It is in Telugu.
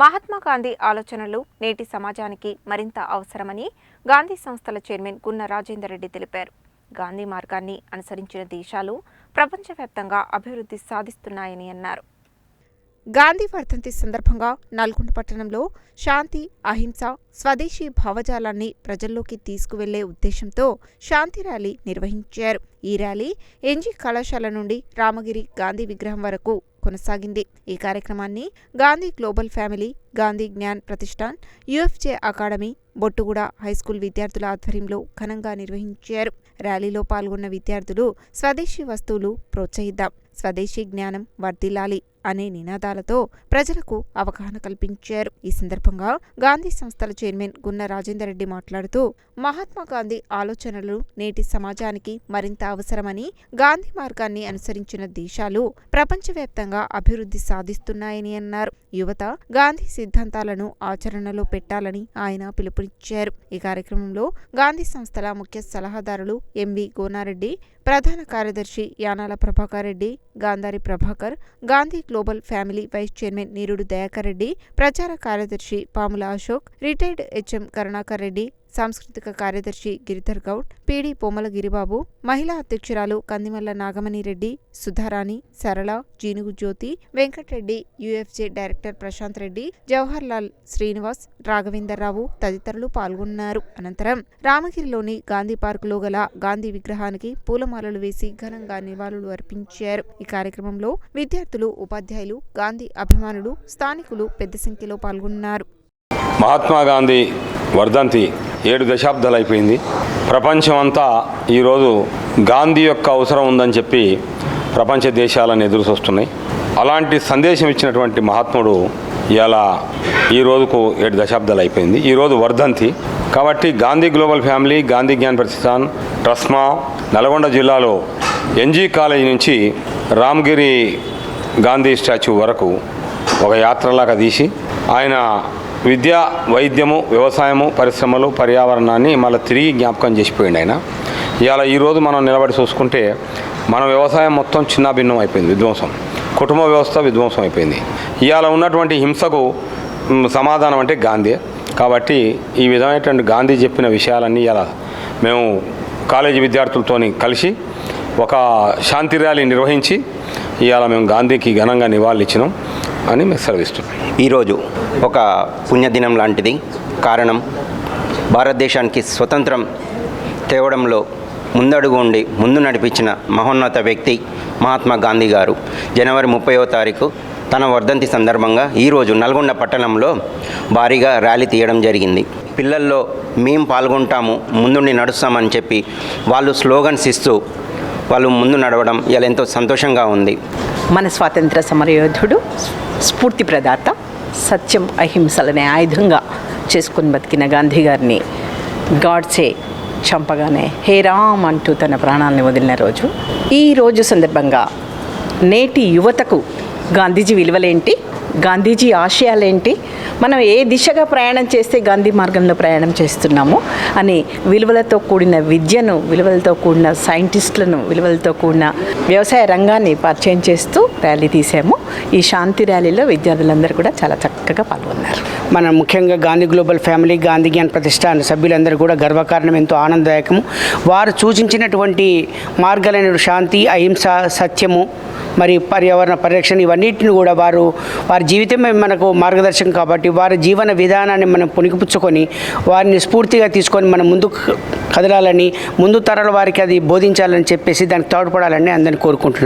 మహాత్మా గాంధీ ఆలోచనలు నేటి సమాజానికి మరింత అవసరమని గాంధీ సంస్థల చైర్మన్ గున్న రాజేందర్ రెడ్డి తెలిపారు. గాంధీ మార్గాన్ని అనుసరించిన దేశాలు ప్రపంచవ్యాప్తంగా అభివృద్ధి సాధిస్తున్నాయని అన్నారు. గాంధీ వర్ధంతి సందర్భంగా నల్గొండ పట్టణంలో శాంతి అహింస స్వదేశీ భావజాలాన్ని ప్రజల్లోకి తీసుకువెళ్ళే ఉద్దేశంతో శాంతి ర్యాలీ నిర్వహించారు. ఈ ర్యాలీ ఎన్జీ కళాశాల నుండి రామగిరి గాంధీ విగ్రహం వరకు కొనసాగింది. ఈ కార్యక్రమాన్ని Gandhi global family Gandhi Gyan Pratishthan UFJ academy Bottuguda high school విద్యార్థుల ఆధ్వర్యంలో ఘనంగా నిర్వహించారు. ర్యాలీలో పాల్గొన్న విద్యార్థులు స్వదేశీ వస్తువులు ప్రోత్సహిద్దాం. స్వదేశీ జ్ఞానం వర్ధిల్లాలి అనే నినాదాలతో ప్రజలకు అవగాహన కల్పించారు. ఈ సందర్భంగా గాంధీ సంస్థల చైర్మన్ గున్న రాజేందర్ రెడ్డి మాట్లాడుతూ మహాత్మా గాంధీ ఆలోచనలు నేటి సమాజానికి మరింత అవసరమని గాంధీ మార్గాన్ని అనుసరించిన దేశాలు ప్రపంచవ్యాప్తంగా అభివృద్ధి సాధిస్తున్నాయని అన్నారు. యువత గాంధీ సిద్ధాంతాలను ఆచరణలో పెట్టాలని ఆయన పిలుపునిచ్చారు. ఈ కార్యక్రమంలో గాంధీ సంస్థల ముఖ్య సలహాదారులు ఎంవి గోనారెడ్డి ప్రధాన కార్యదర్శి Yanala Prabhakar Reddy Gandhari Prabhakar Gandhi global family vice chairman Neerudu Dayakar Reddy ప్రచార కార్యదర్శి పాముల అశోక్ రిటైర్డ్ హెచ్ఎం కరుణాకర్ రెడ్డి సాంస్కృతిక కార్యదర్శి గిరిధర్ గౌడ్ పీడి పొమ్మల గిరిబాబు మహిళా అధ్యక్షురాలు కందిమల్ల నాగమణి రెడ్డి సుధారాణి సరళ జీనుగు జ్యోతి వెంకటరెడ్డి యుఎఫ్జే డైరెక్టర్ ప్రశాంత్ రెడ్డి జవహర్ లాల్ శ్రీనివాస్ రాఘవేందర్రావు తదితరులు పాల్గొన్నారు. అనంతరం రామగిరిలోని గాంధీ పార్కులో గల గాంధీ విగ్రహానికి పూలమాలలు వేసి ఘనంగా నివాళులు అర్పించారు. ఈ కార్యక్రమంలో విద్యార్థులు ఉపాధ్యాయులు గాంధీ అభిమానులు స్థానికులు పెద్ద సంఖ్యలో పాల్గొన్నారు. మహాత్మా గాంధీ వర్ధంతి ఏడు దశాబ్దాలు అయిపోయింది. ప్రపంచం అంతా ఈరోజు గాంధీ యొక్క అవసరం ఉందని చెప్పి ప్రపంచ దేశాలను ఎదురు చూస్తున్నాయి. అలాంటి సందేశం ఇచ్చినటువంటి మహాత్ముడు ఇలా ఈ రోజుకు ఏడు దశాబ్దాలు అయిపోయింది. ఈరోజు వర్ధంతి. కాబట్టి గాంధీ గ్లోబల్ ఫ్యామిలీ గాంధీ జ్ఞాన్ ప్రతిష్టాన్ ట్రస్మా నల్గొండ జిల్లాలో ఎన్జీ కాలేజీ నుంచి రామగిరి గాంధీ స్టాచ్యూ వరకు ఒక యాత్రలాగా తీసి ఆయన విద్య వైద్యము వ్యవసాయము పరిశ్రమలు పర్యావరణాన్ని మళ్ళీ తిరిగి జ్ఞాపకం చేసిపోయింది ఆయన. ఇవాళ ఈరోజు మనం నిలబడి చూసుకుంటే మన వ్యవసాయం మొత్తం చిన్నాభిన్నం అయిపోయింది విధ్వంసం. కుటుంబ వ్యవస్థ విధ్వంసం అయిపోయింది. ఇవాళ ఉన్నటువంటి హింసకు సమాధానం అంటే గాంధీ. కాబట్టి ఈ విధమైనటువంటి గాంధీ చెప్పిన విషయాలన్నీ ఇలా మేము కాలేజీ విద్యార్థులతోని కలిసి ఒక శాంతి ర్యాలీ నిర్వహించి ఇవాళ మేము గాంధీకి ఘనంగా నివాళులిచ్చినాం అని మేము సెలవిస్తున్నాం. ఈరోజు ఒక పుణ్యదినం లాంటిది. కారణం భారతదేశానికి స్వతంత్రం తేవడంలో ముందడుగు ఉండి ముందు నడిపించిన మహోన్నత వ్యక్తి మహాత్మా గాంధీ గారు జనవరి ముప్పైవ తారీఖు తన వర్ధంతి సందర్భంగా ఈరోజు నల్గొండ పట్టణంలో భారీగా ర్యాలీ తీయడం జరిగింది. పిల్లల్లో మేము పాల్గొంటాము ముందుండి నడుస్తామని చెప్పి వాళ్ళు స్లోగన్స్ ఇస్తూ వాళ్ళు ముందు నడవడం ఇలా ఎంతో సంతోషంగా ఉంది. మన స్వాతంత్ర సమరయోధుడు స్ఫూర్తి ప్రదాత సత్యం అహింసలనే ఆయుధంగా చేసుకుని బతికిన గాంధీ గారిని గాడ్సే చంపగానే హే రామ్ అంటూ తన ప్రాణాలను వదిలిన రోజు. ఈ రోజు సందర్భంగా నేటి యువతకు గాంధీజీ విలువలేంటి? గాంధీజీ ఆశయాలేంటి? మనం ఏ దిశగా ప్రయాణం చేస్తే గాంధీ మార్గంలో ప్రయాణం చేస్తున్నాము అని విలువలతో కూడిన విద్యను విలువలతో కూడిన సైంటిస్టులను విలువలతో కూడిన వ్యవసాయ రంగాన్ని పరిచయం చేస్తూ ర్యాలీ తీసాము ఈ శాంతి ర్యాలీలో విద్యార్థులందరూ కూడా చాలా చక్కగా పాల్గొన్నారు. మనం ముఖ్యంగా గాంధీ గ్లోబల్ ఫ్యామిలీ గాంధీ జ్ఞాన్ ప్రతిష్టాన సభ్యులందరూ కూడా గర్వకారణం ఎంతో ఆనందదాయకము. వారు సూచించినటువంటి మార్గాలైన శాంతి అహింస సత్యము మరి పర్యావరణ పరిరక్షణ ఇవన్నిటిని కూడా వారు వారి జీవితమే మనకు మార్గదర్శకం కాబట్టి వారి జీవన విధానాన్ని మనం పుణికిపుచ్చుకొని వారిని స్ఫూర్తిగా తీసుకొని మనం ముందుకు కదలాలని ముందు తరాల వారికి అది బోధించాలని చెప్పేసి దానికి తోడ్పడాలని అందరిని కోరుకుంటున్నాను.